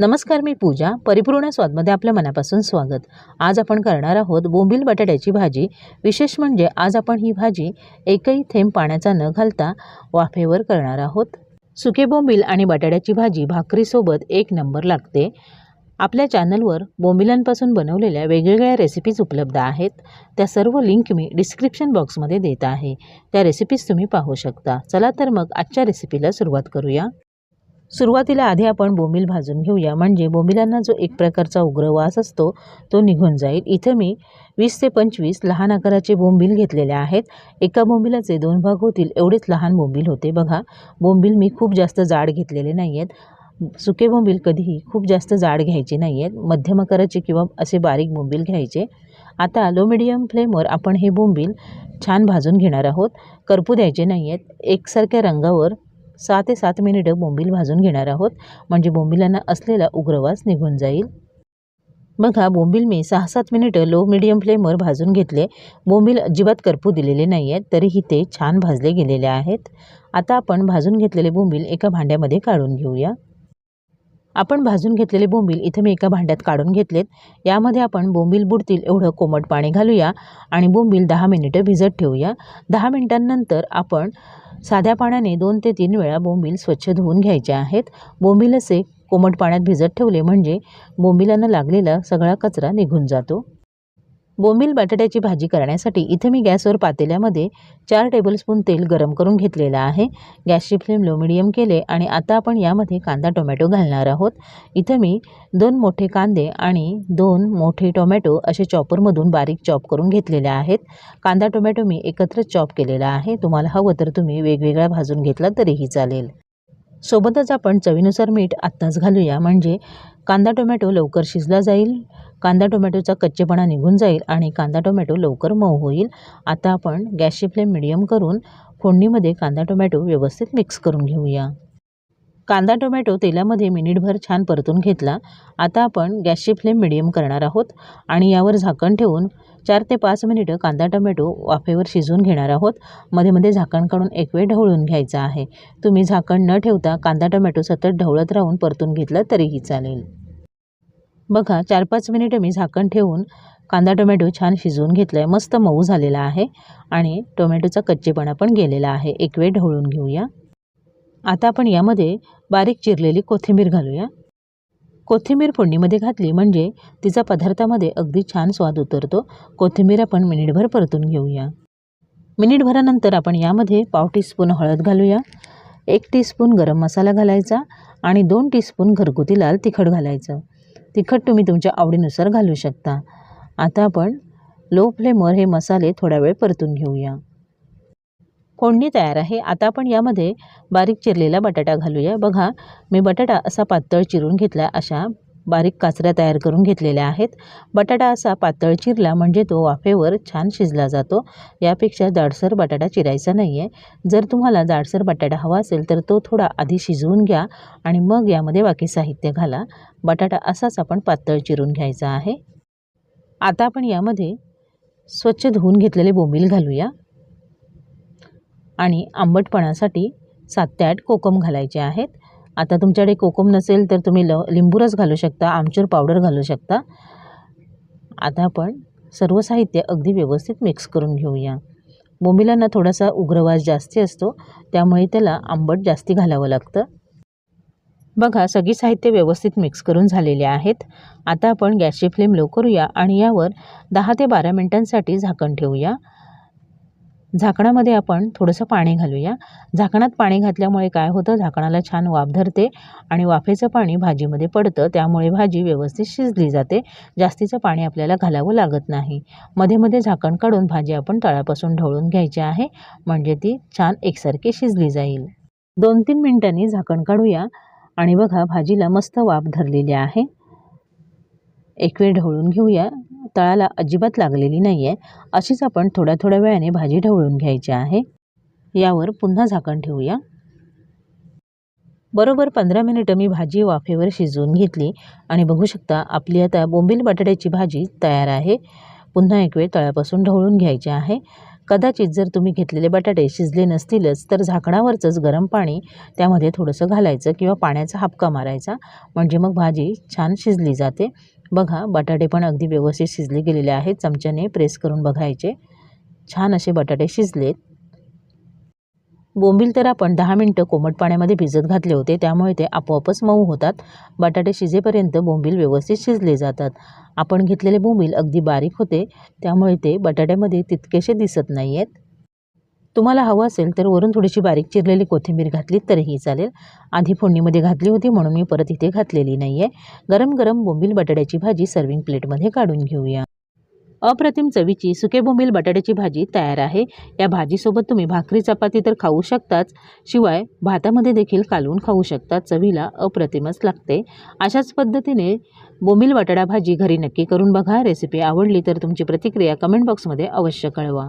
नमस्कार मी पूजा. परिपूर्ण स्वादमध्ये आपल्या मनापासून स्वागत. आज आपण करणार आहोत बोंबील बटाट्याची भाजी. विशेष म्हणजे आज आपण ही भाजी एकही थेंब पाण्याचा न घालता वाफेवर करणार आहोत. सुके बोंबील आणि बटाट्याची भाजी भाकरीसोबत एक नंबर लागते. आपल्या चॅनलवर बोंबिलांपासून बनवलेल्या वेगवेगळ्या रेसिपीज उपलब्ध आहेत. त्या सर्व लिंक मी डिस्क्रिप्शन बॉक्समध्ये देत आहे. त्या रेसिपीज तुम्ही पाहू शकता. चला तर मग आजच्या रेसिपीला सुरुवात करूया. सुरुवातीला आधी आपण बोंबील भाजून घेऊया. म्हणजे बोंबिलांना जो एक प्रकारचा उग्र वास असतो तो निघून जाईल. इथं मी वीस ते पंचवीस लहान आकाराचे बोंबील घेतलेले आहेत. एका बोंबिलाचे दोन भाग होतील. एवढेच लहान बोंबील होते. बघा बोंबील मी खूप जास्त जाड घेतलेले नाही आहेत सुके बोंबील कधीही खूप जास्त जाड घ्यायचे नाही आहेत मध्यम आकाराचे किंवा असे बारीक बोंबील घ्यायचे. आता लो मिडियम फ्लेमवर आपण हे बोंबील छान भाजून घेणार आहोत. करपू द्यायचे नाही आहेत एकसारख्या रंगावर सहा ते सात मिनिटं बोंबील भाजून घेणार आहोत. म्हणजे बोंबिलांना असलेला उग्रवास निघून जाईल. बघा बोंबील मी सहा सात मिनिटं लो मिडियम फ्लेमवर भाजून घेतले. बोंबील अजिबात करपू दिलेले नाही आहेत तरीही ते छान भाजले गेलेले आहेत. आता आपण भाजून घेतलेले बोंबील एका भांड्यामध्ये काढून घेऊया. आपण भाजून घेतलेले बोंबील इथे मी एका भांड्यात काढून घेतलेत. यामध्ये आपण बोंबील बुडतील एवढं कोमट पाणी घालूया आणि बोंबील दहा मिनिटं भिजत ठेवूया. दहा मिनिटांनंतर आपण साध्या पाण्याने दोन ते तीन वेळा बोंबील स्वच्छ धुवून घ्यायचे आहेत. बोंबील असे कोमट पाण्यात भिजत ठेवले म्हणजे बोंबिलांना लागलेला सगळा कचरा निघून जातो. बोंबील बटाट्याची भाजी करण्यासाठी इथे मी गॅसवर पातेल्यामध्ये चार टेबलस्पून तेल गरम करून घेतलेलं आहे. गॅसची फ्लेम लो मिडियम केले आणि आता आपण यामध्ये कांदा टोमॅटो घालणार आहोत. इथं मी दोन मोठे कांदे आणि दोन मोठे टोमॅटो असे चॉपरमधून बारीक चॉप करून घेतलेले आहेत. कांदा टोमॅटो मी एकत्र चॉप केलेला आहे. तुम्हाला हवं तर तुम्ही वेगवेगळा भाजून घेतला तरीही चालेल. सोबतच आपण चवीनुसार मीठ आत्ताच घालूया. म्हणजे कांदा टोमॅटो लवकर शिजला जाईल कांदा टोमॅटोचा कच्चेपणा निघून जाईल आणि कांदा टोमॅटो लवकर मऊ होईल. आता आपण गॅसची फ्लेम मिडियम करून फोडणीमध्ये कांदा टोमॅटो व्यवस्थित मिक्स करून घेऊया. कांदा टोमॅटो तेलामध्ये मिनिटभर छान परतून घेतला. आता आपण गॅसची फ्लेम मिडियम करणार आहोत आणि यावर झाकण ठेवून चार ते पाच मिनिटं कांदा टोमॅटो वाफेवर शिजवून घेणार आहोत. मध्ये मध्ये झाकण काढून एक वेळ ढवळून घ्यायचं आहे. तुम्ही झाकण न ठेवता कांदा टोमॅटो सतत ढवळत राहून परतून घेतलं तरीही चालेल. बघा चार पाच मिनिटं मी झाकण ठेवून कांदा टोमॅटो छान शिजवून घेतला आहे मस्त मऊ झालेला आहे आणि टोमॅटोचा कच्चेपणा पण गेलेला आहे. एक वेळ ढवळून घेऊया. आता आपण यामध्ये बारीक चिरलेली कोथिंबीर घालूया. कोथिंबीर फोडणीमध्ये घातली म्हणजे तिचा पदार्थामध्ये अगदी छान स्वाद उतरतो. कोथिंबीर आपण मिनिटभर परतून घेऊया. मिनिटभरानंतर आपण यामध्ये पाव टीस्पून हळद घालूया. एक टीस्पून गरम मसाला घालायचा आणि दोन टीस्पून घरगुती लाल तिखट घालायचं. तिखट तुम्ही तुमच्या आवडीनुसार घालू शकता. आता आपण लो फ्लेमवर हे मसाले थोडा वेळ परतून घेऊया. फोडणी तयार आहे? आता आपण यामध्ये बारीक चिरलेला बटाटा घालूया. बघा मी बटाटा असा पातळ चिरून घेतला अशा बारीक काचऱ्या तयार करून घेतलेल्या आहेत. बटाटा असा पातळ चिरला म्हणजे तो वाफेवर छान शिजला जातो. यापेक्षा जाडसर बटाटा चिरायचा नाही आहे जर तुम्हाला जाडसर बटाटा हवा असेल तर तो थोडा आधी शिजवून घ्या आणि मग यामध्ये बाकी साहित्य घाला. बटाटा असाच आपण पातळ चिरून घ्यायचा आहे. आता आपण यामध्ये स्वच्छ धुवून घेतलेले बोंबील घालूया. आणि आंबटपणासाठी सात ते आठ कोकम घालायचे आहेत. आता तुमच्याकडे कोकम नसेल तर तुम्ही ल लिंबूरस घालू शकता आमचूर पावडर घालू शकता. आता आपण सर्व साहित्य अगदी व्यवस्थित मिक्स करून घेऊया. बोंबिलांना थोडासा उग्रवास जास्ती असतो त्यामुळे त्याला आंबट जास्ती घालावं लागतं. बघा सगळी साहित्य व्यवस्थित मिक्स करून झालेले आहेत. आता आपण गॅसची फ्लेम लो करूया आणि यावर दहा ते बारा मिनटांसाठी झाकण ठेवूया. झाकणामध्ये आपण थोडंसं पाणी घालूया. झाकणात पाणी घातल्यामुळे काय होतं? झाकणाला छान वाफ धरते आणि वाफेचं पाणी भाजीमध्ये पडतं. त्यामुळे भाजी व्यवस्थित शिजली जाते. जास्तीचं पाणी आपल्याला घालावं लागत नाही. मध्ये मध्ये झाकण काढून भाजी आपण तळापासून ढवळून घ्यायची आहे. म्हणजे ती छान एकसारखी शिजली जाईल. दोन तीन मिनटांनी झाकण काढूया. आणि बघा भाजीला मस्त वाफ धरलेली आहे. एक वेळ ढवळून घेऊया. तळाला अजिबात लागलेली नाही आहे अशीच आपण थोड्या थोड्या वेळाने भाजी ढवळून घ्यायची आहे. यावर पुन्हा झाकण ठेवूया. बरोबर पंधरा मिनिटं मी भाजी वाफेवर शिजवून घेतली आणि बघू शकता आपली आता बोंबील बटाट्याची भाजी तयार आहे. पुन्हा एक वेळ तळ्यापासून ढवळून घ्यायची आहे. कदाचित जर तुम्ही घेतलेले बटाटे शिजले नसतीलच तर झाकणावरचंच गरम पाणी त्यामध्ये थोडंसं घालायचं किंवा पाण्याचा हापका मारायचा म्हणजे मग भाजी छान शिजली जाते. बघा बटाटे पण अगदी व्यवस्थित शिजले गेलेले आहेत. चमच्याने प्रेस करून बघायचे. छान असे बटाटे शिजलेत. बोंबील तर आपण दहा मिनटं कोमट पाण्यामध्ये भिजत घातले होते. त्यामुळे ते आपोआपच मऊ होतात. बटाटे शिजेपर्यंत बोंबील व्यवस्थित शिजले जातात. आपण घेतलेले बोंबील अगदी बारीक होते. त्यामुळे ते बटाट्यामध्ये तितकेसे दिसत नाही आहेत तुम्हाला हवं असेल तर वरून थोडीशी बारीक चिरलेली कोथिंबीर घातली तरीही चालेल. आधी फोडणीमध्ये घातली होती म्हणून मी परत इथे घातलेली नाही आहे गरम गरम बोंबील बटाट्याची भाजी सर्विंग प्लेटमध्ये काढून घेऊया. अप्रतिम चवीची सुके बोंबील बटाट्याची भाजी तयार आहे. या भाजीसोबत तुम्ही भाकरी चपाती तर खाऊ शकताच. शिवाय भातामध्ये देखील कालवून खाऊ शकता चवीला अप्रतिमच लागते. अशाच पद्धतीने बोंबील बटाटा भाजी घरी नक्की करून बघा. रेसिपी आवडली तर तुमची प्रतिक्रिया कमेंट बॉक्समध्ये अवश्य कळवा.